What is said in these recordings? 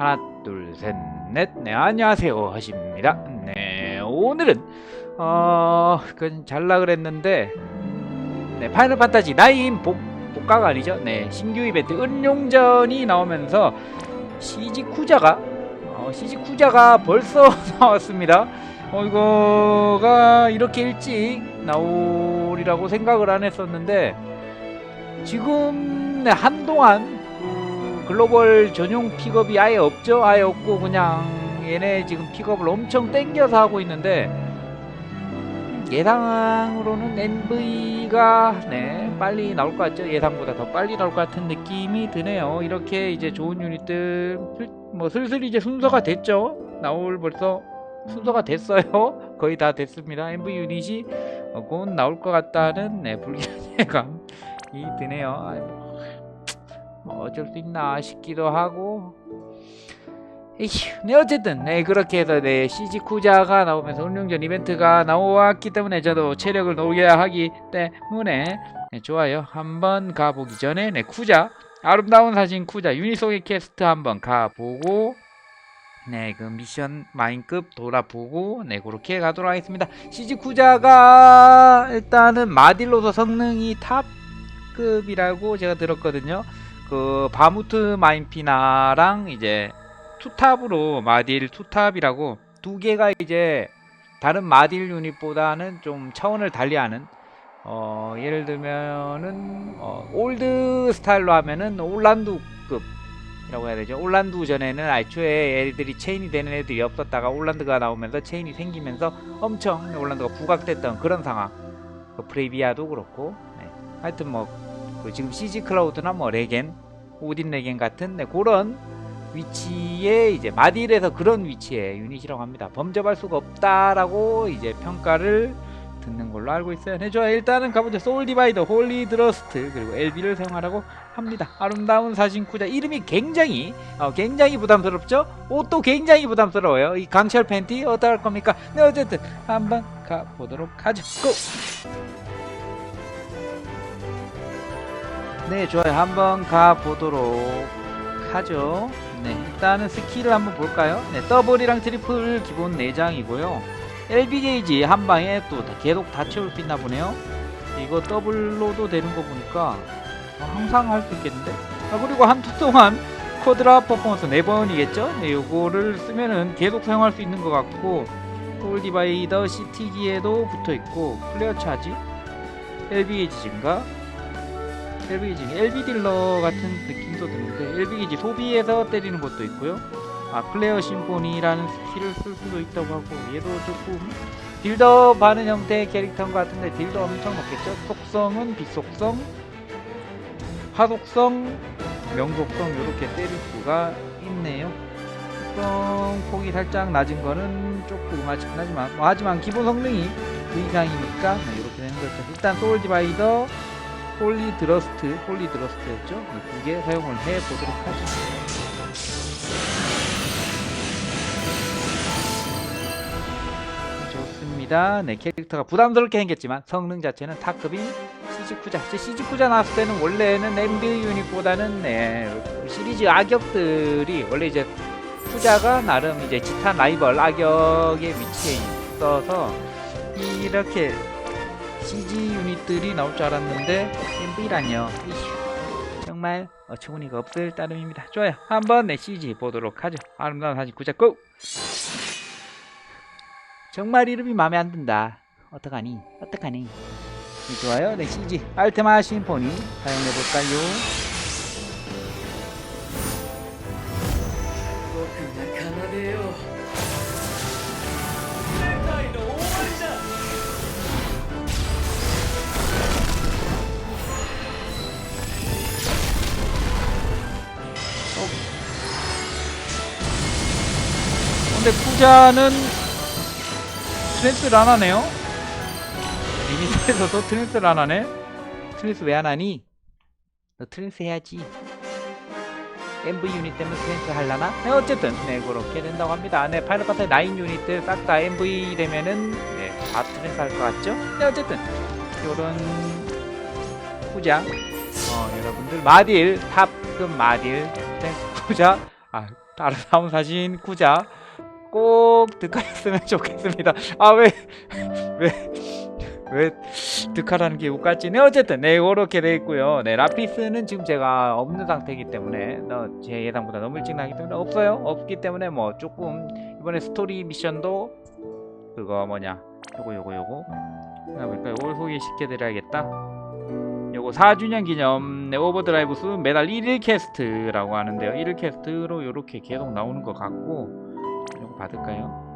하나 둘 셋 넷 네 안녕하세요. 하십니다. 네 오늘은 어 그건 잘라 그랬는데 네 파이널 판타지 9 복, 복가가 아니죠? 네 신규 이벤트 은용전이 나오면서 CG 쿠자가 어, CG 쿠자가 벌써 나왔습니다. 어 이거가 이렇게 일찍 나오리라고 생각을 안 했었는데 지금 네, 한동안 그 글로벌 전용 픽업이 아예 없죠. 아예 없고 그냥 얘네 지금 픽업을 엄청 땡겨서 하고 있는데 예상으로는 NV가 네 빨리 나올 것 같죠. 예상보다 더 빨리 나올 것 같은 느낌이 드네요. 이렇게 이제 좋은 유닛들 슬- 뭐 슬슬 이제 순서가 됐죠. 나올 벌써 순서가 됐어요. 거의 다 됐습니다. NV 유닛이 어, 곧 나올 것 같다는 네 불길함이 드네요. 뭐, 뭐 어쩔 수 있나 싶기도 하고. 에휴, 네 어쨌든 네 그렇게 해서 네 CG 쿠자가 나오면서 운명전 이벤트가 나왔기 때문에 저도 체력을 녹여야 하기 때문에 네, 좋아요. 한번 가보기 전에 네 쿠자 아름다운 사진 쿠자 유닛 속의 캐스트 한번 가보고 네, 그 미션 마인급 돌아보고 네 그렇게 가도록 하겠습니다. CG 쿠자가 일단은 마딜로서 성능이 탑급이라고 제가 들었거든요. 그 바무트 마인피나랑 이제 투탑으로 마딜 투탑이라고 두 개가 이제 다른 마딜 유닛보다는 좀 차원을 달리하는 어 예를 들면은 어, 올드 스타일로 하면은 올란두급 이라고 해야 되죠. 올란두 전에는 애초에 애들이 체인이 되는 애들이 없었다가 올란드가 나오면서 체인이 생기면서 엄청 올란드가 부각됐던 그런 상황. 그 브레이비아도 그렇고. 네. 하여튼 뭐 그 지금 CG 클라우드나 뭐 레겐, 오딘 레겐 같은 네, 그런 위치에 이제 마딜에서 그런 위치의 유닛이라고 합니다. 범접할 수가 없다라고 이제 평가를 듣는 걸로 알고 있어요. 네, 좋아요. 일단은 가보죠. 소울 디바이더, 홀리 드러스트, 그리고 LB를 사용하라고 합니다. 아름다운 사진 쿠자 이름이 굉장히 어, 굉장히 부담스럽죠? 옷도 굉장히 부담스러워요. 이 강철 팬티 어떨 겁니까? 네 어쨌든 한번 가보도록 하죠. 고! 네 좋아요. 한번 가보도록 하죠. 네 일단은 스킬을 한번 볼까요? 네 더블이랑 트리플 기본 4장이고요. LB 게이지 한 방에 또 다- 계속 다 채울 수 있나 보네요. 이거 더블로도 되는 거 보니까 어, 항상 할 수 있겠는데? 아, 그리고 한 주 동안 쿼드라 퍼포먼스 4번이겠죠? 네, 요거를 쓰면은 계속 사용할 수 있는 것 같고, 홀 디바이더 CT기에도 붙어 있고, 플레어 차지, LB게이지 증가, LB게이지, LB 딜러 같은 느낌도 드는데, LB게이지 소비해서 때리는 것도 있고요. 아, 플레어 심포니라는 스킬을 쓸 수도 있다고 하고, 얘도 조금 딜더 반응 형태의 캐릭터인 것 같은데, 딜더 엄청 높겠죠? 속성은 비속성, 화속성, 명속성 이렇게 때릴 수가 있네요. 속성 폭이 살짝 낮은 거는 조금 아쉽긴 하지만 뭐 하지만 기본 성능이 그 이상이니까 네, 이렇게 되는 거죠. 일단 소울 디바이더, 홀리 드러스트, 홀리 드러스트였죠. 이두개 사용을 해 보도록 하죠. 좋습니다. 네 캐릭터가 부담스럽게 생겼지만 성능 자체는 탑급인 시즈쿠자. 제 시즈쿠자 나왔을 때는 원래는 랜드 유닛보다는 네, 시리즈 악역들이 원래 이제 쿠자가 나름 이제 지탄 라이벌 악역의 위치에 있어서 이렇게 CG 유닛들이 나올 줄 알았는데. 이휴, 정말 어처구니가 없을 따름입니다. 좋아요. 한번 내 CG 보도록 하죠. 아름다운 사진 구자 고! 정말 이름이 마음에 안 든다. 어떡하니? 어떡하니? 네, 좋아요. 네, CG 알테마 심포니 사용해 볼까요? 근데 쿠자는 트랜스를 안 하네요. 리미트에서도 트랜스를 안 하네. 트랜스 왜 안 하니? 너 트랜스 해야지. MV 유닛 때문에 트랜스 할라나? 네, 어쨌든 네 그렇게 된다고 합니다. 네 파이널 파트 9 유닛들 싹 다 MV 되면은 네, 다 트랜스 할 것 같죠? 네 어쨌든 요런 후자 어 여러분들 마딜 탑급 마딜 트랜스 후자 아 아름다운 사신 쿠자 꼭 득하였으면 좋겠습니다. 아 왜 왜 왜 득하라는 게 욕같지? 네 어쨌든 네 이렇게 돼 있고요. 네 라피스는 지금 제가 없는 상태이기 때문에 너, 제 예상보다 너무 일찍 나기 때문에 없어요. 없기 때문에 뭐 조금 이번에 스토리 미션도 그거 뭐냐 요거 요거 요거 볼까요? 요걸 소개시켜 드려야겠다. 요거 4주년 기념 네, 오버드라이브 수 매달 1일 캐스트라고 하는데요. 1일 캐스트로 요렇게 계속 나오는 것 같고 받을까요?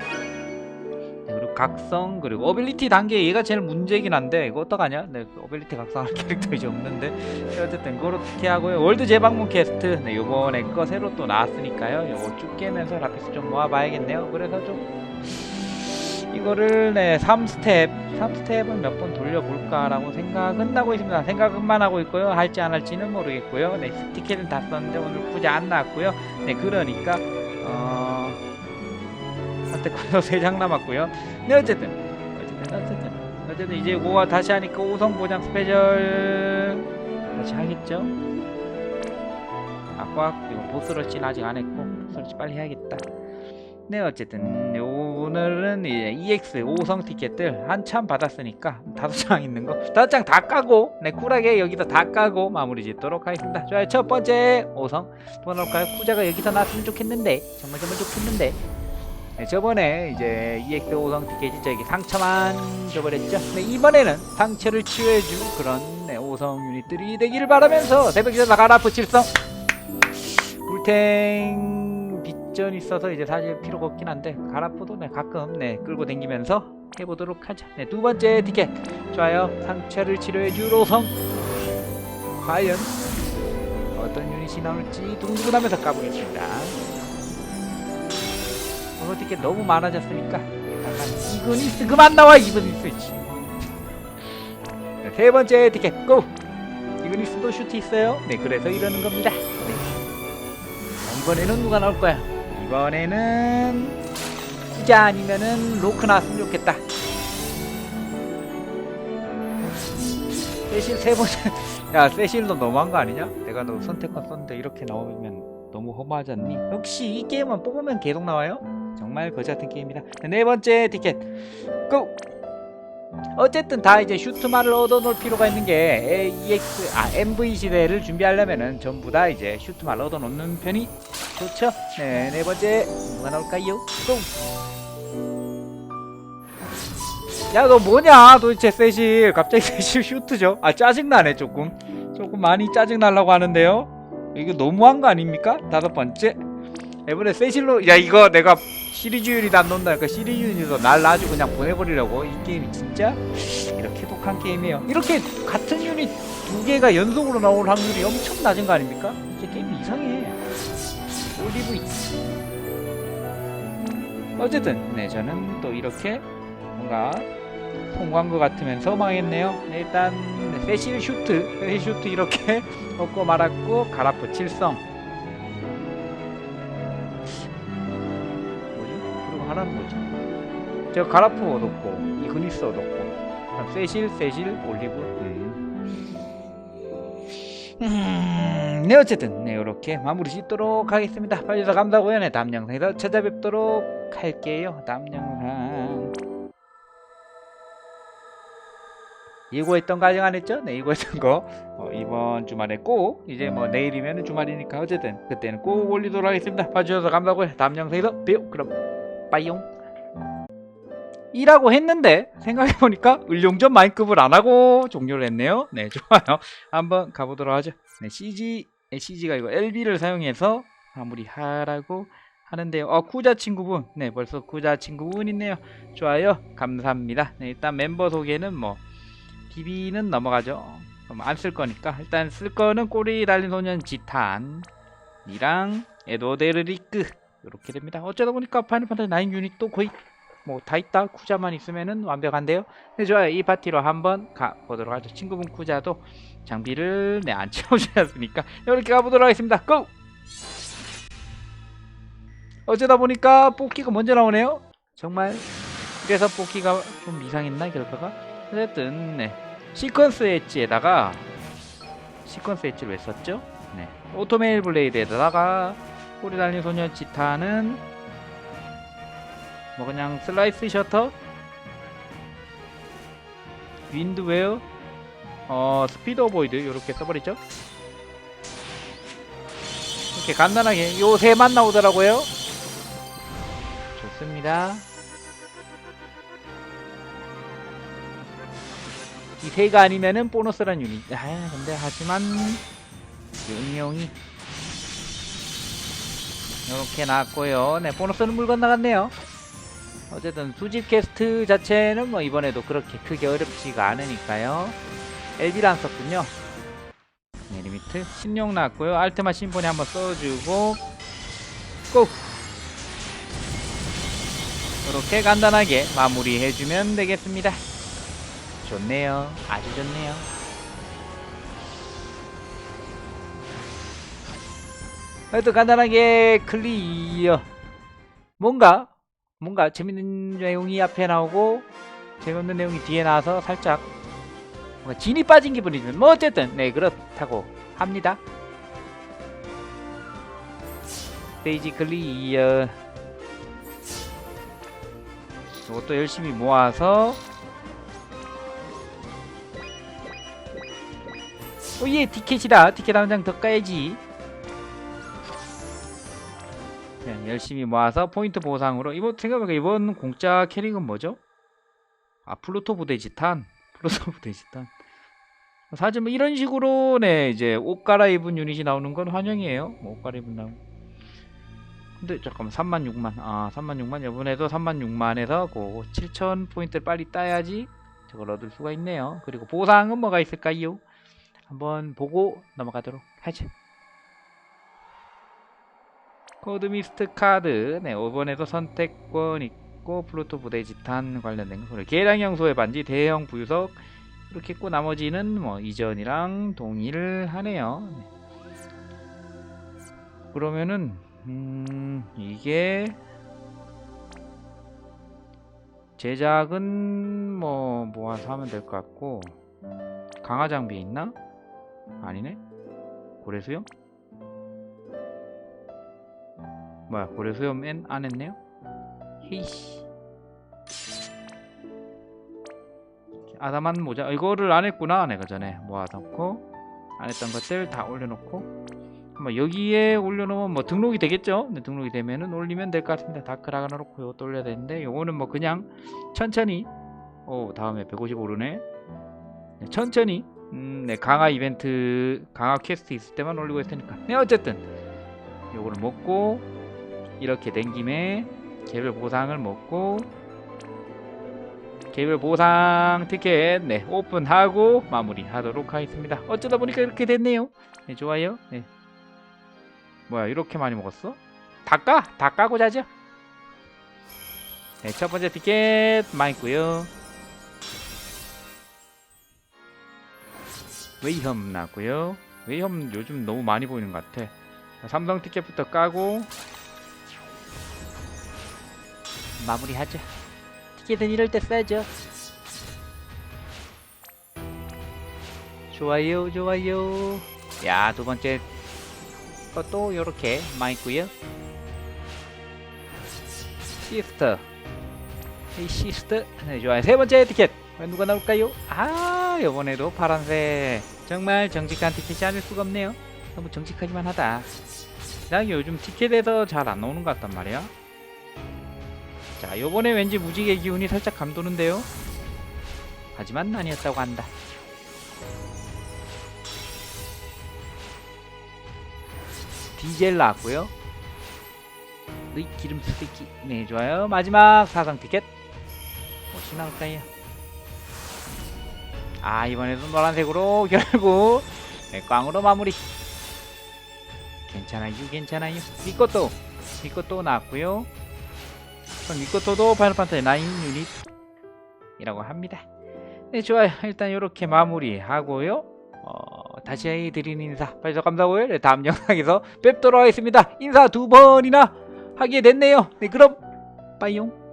네, 그리고 각성 그리고 어빌리티 단계 얘가 제일 문제긴 한데 이거 어떡하냐? 네, 어빌리티 각성할 캐릭터 이제 없는데 네, 어쨌든 그렇게 하고요. 월드 재방문 캐스트 네, 요번에 거 새로 또 나왔으니까요. 요거 쭉 깨면서 라피스 좀 모아봐야겠네요. 그래서 좀 이거를 네 3스텝 3스텝은 몇 번 돌려볼까라고 생각은 하고 있습니다 생각만 하고 있고요 할지 안 할지는 모르겠고요 네 스티켓은 다 썼는데 오늘 굳이 안 나왔고요 네 그러니까 어 선택권도 3장 남았고요. 네 어쨌든 어쨌든 어쨌든. 어쨌든 이제 5화 다시 하니까 5성 보장 스페셜 다시 하겠죠? 아까 보스러치는 아직 안 했고 보스러치 빨리 해야겠다. 네 어쨌든 네, 오늘은 이제 EX 5성 티켓들 한참 받았으니까 다섯 장 있는 거 다섯 장 다 까고 네 쿨하게 여기서 다 까고 마무리 짓도록 하겠습니다. 좋아요. 첫 번째 5성. 또 나올까요? 쿠자가 여기서 나왔으면 좋겠는데 정말 정말 좋겠는데 네, 저번에 이제 EX 5성 티켓이 저기 상처만 줘버렸죠 네 이번에는 상처를 치유해줄 그런 네, 5성 유닛들이 되기를 바라면서 새벽에서 나가라 부칠성 울탱 빗전 있어서 이제 사실 필요가 없긴 한데 가라프도 네, 가끔 네 끌고 다니면서 해보도록 하죠. 네 두 번째 티켓 좋아요. 상처를 치료해 주로성 과연 어떤 유닛이 나올지 둥둥하면서 까보겠습니다. 티켓 너무 많아졌으니까 약간 이근이스 그만 나와 이근이스 네, 세 번째 티켓 고 이근이스도 슈트 있어요. 네 그래서 이러는 겁니다. 네. 이번에는 누가 나올 거야? 이번에는 후자 아니면은 로크 나왔으면 좋겠다. 세실 세 번째 야 세실도 너무한 거 아니냐? 내가 너 선택권 썼는데 이렇게 나오면 너무 허무하지 않니? 역시 이 게임은 뽑으면 계속 나와요? 정말 거지 같은 게임이다. 네 번째 티켓 고! 어쨌든 다 이제 슈트말을 얻어놓을 필요가 있는 게 EX 아 MV 시대를 준비하려면은 전부 다 이제 슈트말 얻어놓는 편이 좋죠. 네, 네 번째 누가 나올까요? 고! 야, 너 뭐냐? 도대체 세실 갑자기 세실 슈트죠? 아 짜증나네 조금. 조금 많이 짜증 날라고 하는데요. 이거 너무한 거 아닙니까? 다섯 번째. 이번에 세실로 야 이거 내가 시리즈 유닛 안 넣는다니까 시리즈 유닛도 날 아주 그냥 보내버리려고 이 게임이 진짜 이렇게 독한 게임이에요. 이렇게 같은 유닛 두 개가 연속으로 나올 확률이 엄청 낮은 거 아닙니까? 이제 게임이 이상해. 올리브 어쨌든 네 저는 또 이렇게 뭔가 통과한 것 같으면서 망했네요 네, 일단 네, 세실 슈트 세실 슈트 이렇게 먹고 말았고 가라프 칠성 하나는 뭐지? 저 가라프 얻었고 이 그니스 얻었고 세실 세실 올리브 음. 음, 네 어쨌든 네 이렇게 마무리 짓도록 하겠습니다. 봐주셔서 감사하고요. 네 다음 영상에서 찾아뵙도록 할게요. 다음 영상 예고했던 거 아직 안 했죠? 네 예고했던 거 어, 이번 주말에 꼭 이제 뭐 내일이면 주말이니까 어쨌든 그때는 꼭 올리도록 하겠습니다. 봐주셔서 감사하고요. 다음 영상에서 봬요. 그럼 빠이용. 이라고 했는데 생각해보니까 을룡전 마인급을 안하고 종료를 했네요. 네 좋아요. 한번 가보도록 하죠. 네 CG 네, CG가 이거 LB를 사용해서 마무리하라고 하는데요. 어 쿠자 친구분. 네 벌써 쿠자 친구분 있네요. 좋아요. 감사합니다. 네 일단 멤버 소개는 뭐 DB는 넘어가죠. 그럼 안 쓸 거니까. 일단 쓸 거는 꼬리 달린 소년 지탄이랑 에도데르리크 이렇게 됩니다. 어쩌다 보니까 파이널 판타지 9 유닛도 거의 뭐 다 있다. 쿠자만 있으면은 완벽한데요. 네 좋아요. 이 파티로 한번 가보도록 하죠. 친구분 쿠자도 장비를 네 안 채워주셨으니까? 이렇게 가보도록 하겠습니다. 고! 어쩌다 보니까 뽑기가 먼저 나오네요. 정말 그래서 뽑기가 좀 이상했나 결과가? 어쨌든 네. 시퀀스 엣지에다가 시퀀스 엣지를 왜 썼죠? 네. 오토메일 블레이드에다가 꼬리 달린 소녀 지타는 뭐 그냥 슬라이스 셔터? 윈드웨어? 어 스피드 어보이드 이렇게 써버리죠? 이렇게 간단하게 요 세만 나오더라고요. 좋습니다. 이 세가 아니면은 보너스란 유닛. 아 근데 하지만 용용이 이렇게 나왔고요. 네 보너스는 물 건너갔네요. 어쨌든 수집 퀘스트 자체는 뭐 이번에도 그렇게 크게 어렵지가 않으니까요. 엘비를 안 썼군요. 네 리미트. 신용 나왔고요. 알테마 심포니 한번 써주고 고! 이렇게 간단하게 마무리해주면 되겠습니다. 좋네요. 아주 좋네요 또 간단하게 클리어. 뭔가 뭔가 재밌는 내용이 앞에 나오고 재밌는 내용이 뒤에 나와서 살짝 뭔가 진이 빠진 기분이지만 뭐 어쨌든 네 그렇다고 합니다. 페이지 클리어. 이것도 열심히 모아서. 오예 티켓이다. 티켓 한 장 더 까야지 네, 열심히 모아서 포인트 보상으로 이번 생각해보니까 이번 공짜 캐릭은 뭐죠? 아 플루토 부대 지탄 플루토 부대 지탄. 사실 뭐 이런 식으로 네 이제 옷 갈아입은 유닛이 나오는 건 환영이에요. 뭐 옷 갈아입은 나오. 근데 잠깐만 3만 6만. 아 3만 6만. 이번에도 3만 6만에서 그 7천 포인트를 빨리 따야지 저걸 얻을 수가 있네요. 그리고 보상은 뭐가 있을까요? 한번 보고 넘어가도록 하죠 코드미스트 카드 네 이번에도 선택권 있고 플루토 부대 지탄 관련된 거 그리고 계량형 소의 반지 대형 부유석 이렇게 있고 나머지는 뭐 이전이랑 동일하네요 네. 그러면은 음 이게 제작은 뭐 모아서 하면 될 것 같고 강화 장비 있나? 아니네 고래수요? 뭐야 고래수요 맨안 했네요? 헤이씨 아담한 모자. 이거를 안 했구나 내가 전에. 모아놓고 안 했던 것들 다 올려놓고. 뭐 여기에 올려놓으면 뭐 등록이 되겠죠? 네, 등록이 되면은 올리면 될 것 같습니다 다크라가 놓고 이것도 올려야 되는데 요거는 뭐 그냥 천천히. 오 다음에 150 오르네. 네, 천천히. 음, 네, 강화 이벤트 강화 퀘스트 있을 때만 올리고 있으니까. 네 어쨌든. 요거를 먹고 이렇게 된 김에 개별 보상을 먹고 개별 보상 티켓 네 오픈하고 마무리하도록 하겠습니다. 어쩌다 보니까 이렇게 됐네요. 네 좋아요. 네. 뭐야 이렇게 많이 먹었어? 다 까? 다 까고 자죠? 네 첫 번째 티켓 많고요. 웨이험 나왔고요. 웨이험 요즘 너무 많이 보이는 것 같아. 자, 삼성 티켓부터 까고 마무리하죠. 티켓은 이럴 때 써야죠. 좋아요 좋아요. 야 두 번째 것도 요렇게 많이 있고요. 시스터 이 시스터 네 좋아요. 세 번째 티켓. 누가 나올까요? 아 이번에도 파란색. 정말 정직한 티켓이 아닐 수가 없네요. 너무 정직하기만 하다. 나 요즘 티켓에서 잘 안 나오는 것 같단 말이야 자 요번에 왠지 무지개 기운이 살짝 감도는데요. 하지만 아니었다고 한다. 디젤 나왔고요. 의 기름 스티키. 네 좋아요. 마지막 사상 티켓. 무엇이 나올까요 아 이번에도 노란색으로 결국 네, 꽝으로 마무리. 괜찮아요 괜찮아요. 미코토 미코토 나왔고요 그럼 미코토도 파이널 판타지 9 유닛 이라고 합니다. 네 좋아요. 일단 이렇게 마무리하고요. 어, 다시 드리는 인사. 빨리 감사하고요. 네, 다음 영상에서 뵙도록 하겠습니다. 인사 두 번이나 하게 됐네요. 네 그럼 빠이용